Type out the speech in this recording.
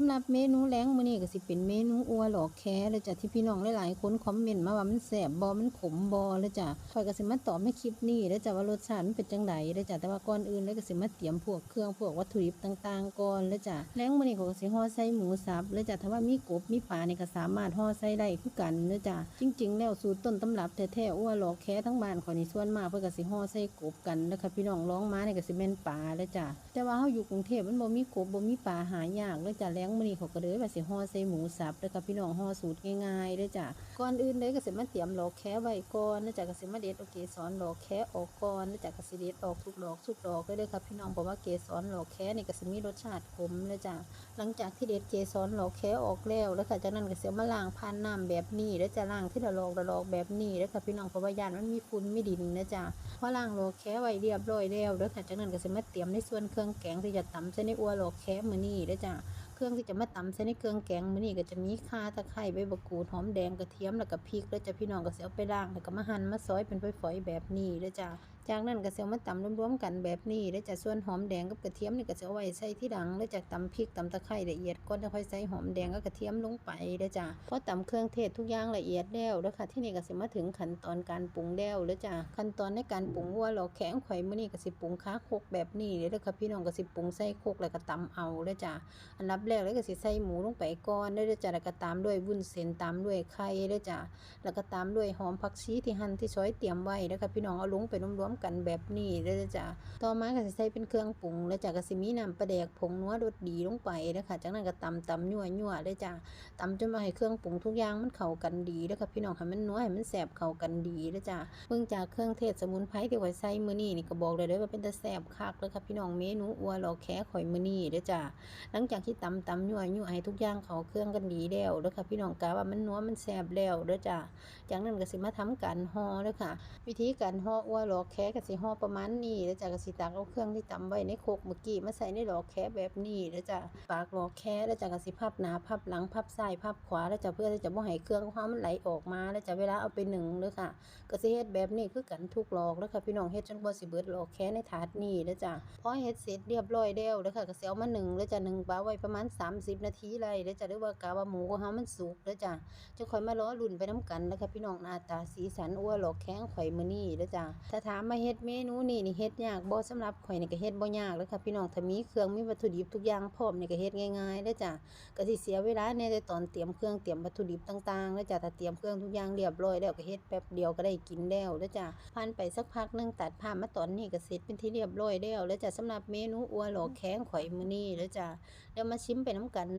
สำหรับเมนูแล้งมื้อนี้ก็สิเป็นเมนูอัวหลอกแค้แล้วจ้ะที่พี่น้องหลายๆคนคอมเมนต์มาว่ามันแซ่บบ่มันขมบ่แล้วจ้ะข่อยก็สิมาตอบในคลิปนี้แล้วจ้ะว่ารสชาติมันเป็นจังไดแล้วจ้ะแต่ว่าก่อนอื่นเลยก็สิมาเตรียมพวกเครื่องพวกวัตถุดิบต่างๆก่อนแล้วจ้ะแล้งมื้อนี้ก็สิห่อใส่หมูสับแล้วจ้ะถ้าว่ามีกบมีปลานี่ก็สามารถห่อใส่ได้คือกันแล้วจ้ะจริง ๆ แล้วสูตรต้นตำรับแท้ๆอัวหลอกแค้ทั้งบ้านขอนี่ส่วนมากเพิ่นก็สิห่อใส่กบกันแล้วค่ะพี่น้องร้องมานี่ก็สิแม่นปลาแล้วจ้ะแต่ว่าเฮาอยู่กรุงเทพมันบ่มีกบบ่มีปลาหายากแล้วจ้ะแล้งงมื้อนี้เขาก็เลยว่าสิห่อใส่หมูสับแล้วค่ะพี่น้องห่อสูตรง่ายๆเด้อจ้ะก่อนอื่นเลยก็สิมาเตรียมหลอกแค้ไว้ก่อนแล้วจ้ะก็สิมาเด็ดเอเกสรหลอกแค้ออกก่อนแล้วจ้ะก็สิเด็ดออกทุกดอกทุกดอกเลยเด้อค่ะพี่น้องเพราะว่าเกสรหลอกแค้นี่ก็สิมีรสชาติขมเลยจ้ะหลังจากที่เด็ดเกสรหลอกแค้ออกแล้วแล้วค่ะจากนั้นก็สิเอามาล้างผ่านน้ำแบบนี้แล้วจะล้างที่ละลอกละลอกแบบนี้แล้วค่ะพี่น้องเพราะว่ายานมันมีฝุ่นไมีดินนะจ้ะพอล้างหลอกแค้ไว้เรียบร้อยแล้วแล้วค่ะจากนั้นก็สิมาเตรียมในส่วนเครื่องแกงที่จะตำใส่ในอัวหลอกแค้มื้อนี้เด้อจ้ะ เครื่องที่จะมาตำใส่ในเครื่องแกงมื้อนี้ก็จะมีข่าตะไคร้ใบมะกรูดหอมแดงกระเทียมแล้วก็พริกแล้วจะพี่น้องก็สิเอาไปล้างแล้วก็มาหั่นมาซอยเป็นฝอยๆแบบนี้แล้วจ้ะ จากนั้นก็สิเอามาตำรวมๆกันแบบนี้แล้วจะส่วนหอมแดงกับกระเทียมนี่ก็สิเอาไว้ใส่ที่หลังแล้วจากตำพริกตำตะไคร้ละเอียดก่อนจะค่อยใส่หอมแดงกับกระเทียมลงไปแล้วจ้ะพอตำเครื่องเทศทุกอย่างละเอียดแล้วแล้วค่ะที่นี่ก็สิมาถึงขั้นตอนการปรุงแล้วแล้วจ้ะขั้นตอนในการปรุงวัวเราแข็งไข่มื้อนี้ก็สิปรุงค้าโคกแบบนี้เลยเด้อค่ะพี่น้องก็สิปรุงใส่โคกแล้วก็ตำเอาแล้วจ้ะอันดับแรกเลยก็สิใส่หมูลงไปก่อนแล้วเดี๋ยวจะแล้วก็ตามด้วยวุ้นเส้นตามด้วยไข่แล้วจ้ะแล้วก็ตามด้วยหอมผักชีที่หั่นที่ซอยเตรียมไว้แล้วก็พี่น้องเอาลงไปรวมๆกันแบบนี้แล้วจ้ะต่อมาก็สิใส่เป็นเครื่องปรุงแล้วจ้ะก็สิมีน้ำปลาแดกผงนัวรสดีลงไปแล้วค่ะจากนั้นก็ตำตำยั่วยั่วเลยจ้ะตำจนมาให้เครื่องปรุงทุกอย่างมันเข้ากันดีแล้วค่ะพี่น้องให้มันนัวให้มันแซ่บเข้ากันดีแล้วจ้ะเบิ่งจากเครื่องเทศสมุนไพรที่ไว้ใส่มื้อนี้นี่ก็บอกเลยเด้อว่าเป็นตาแซ่บคักแล้วค่ะพี่น้องเมนูอัวหลอกแค่ข่อยมื้อนี้เด้อจ้ะหลังจากที่ตำตำยั่วยั่วให้ทุกอย่างเข้าเครื่องกันดีแล้วแล้วค่ะพี่น้องกาว่ามันนัวมันแซ่บแล้วเด้อจ้ะจากนั้นก็สิมาทำการห่อเด้อค่ะ วิธีการห่ออ้วหลอกแค่ก็สิห่อประมาณนี้แล้วจ้ะก็สิตักเอาเครื่องที่ตำไว้ในโคกเมื่อกี้มาใส่ในหลอกแค่แบบนี้แล้วจ้ะปากหลอกแค่แล้วจ้ะก็สิพับหนาพับหลังพับซ้ายพับขวาแล้วจ้ะเพื่อที่จะบ่ให้เครื่องความมันไหลออกมาแล้วจ้ะเวลาเอาไปหนึ่งเด้อค่ะก็สิเฮ็ดแบบนี้คือกันทุกหลอกแล้วค่ะพี่น้องเฮ็ดจนบ่สิเบิดหลอกแค่ในถาดนี้แล้วจ้ะพอเฮ็ดเสร็จเรียบร้อยแล้วแล้วค่ะก็สิเอามาหนึ่งแล้วจ้ะหนึ่งปลาไว้ประมาณ 30 นาทีเลยแล้วจ้ะหรือว่ากะว่าหมูของเฮามันสุกแล้วจ้ะจะค่อยมารอลุ้นไปนํกันแล้วค่ะพี่น้องหน้าตาสีสันอ้วหลอกแข้งข่อยมื้อนี้แล้วจ้ะถ้าถามมาเฮ็ดเมนูนี้นี่เฮ็ดยากบ่สำหรับข่อยนี่ก็เฮ็ดบ่ยากแล้วค่ะพี่น้องถ้ามีเครื่องมีวัตถุดิบทุกอย่างพร้อมนี่ก็เฮ็ดง่ายๆแล้จ้ะก็สิเสียเวลาในแต่ตอนเตรียมเครื่องเตรียมวัตถุดิบต่างๆแล้วจ้ะถ้าเตรียมเครื่องทุกอย่างเรียบร้อยแล้วก็เฮ็ดแป๊บเดียวก็ได้กินแล้วแล้วจ้ะผ่านไปสักพักนึงตัดภาพมาตอนนี้ก็เสร็จเป็นที่เรียบร้อยแล้วแล้วจ้ะสำหรับเมนูอัวหลอกแข้งข่อยมื้อนี้แล้วจ้ะเดี๋ยวมาชิมไปนํกัน